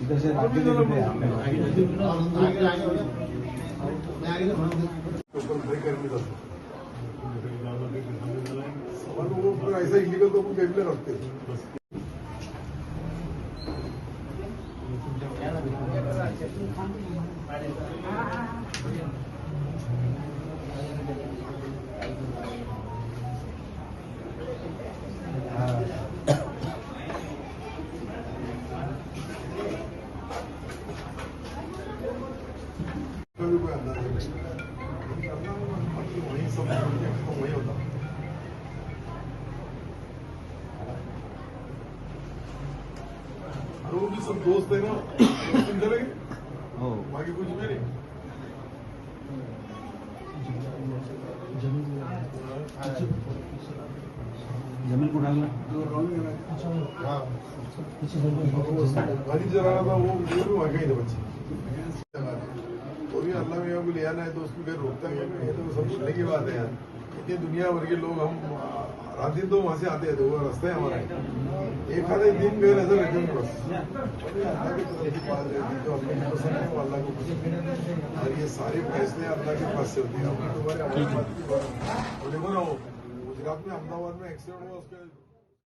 इधर से राज्य के लिए ऊपर ब्रेक करने का सवाल वो फिर ऐसा इलीगल तो कहीं भी रखते कभी बाकी वहीं सब खत्म वहीं होता और वो भी सब दोस्त है ना दोस्त चले गए हो बाकी कुछ भी नहीं ज़मीन कुणाला हाँ गाड़ी चला रहा था वो वो भी वहाँ गई थे बच्चे को लिया ना है तो उसको फिर रोकता है ये तो सब सुनने की बात है यार इतनी दुनिया भर के लोग हम रात दिन तो वहाँ से आते हैं तो वो रास्ता है हमारा एक आधे दिन गए नज़र हैं बस है जो अपने पसंद है अल्लाह को पसंद है और ये सारे फैसले अल्लाह के पास से होते हैं अपने हमारे बात की बात है। गुजरात में अहमदाबाद में एक्सीडेंट हुआ उसके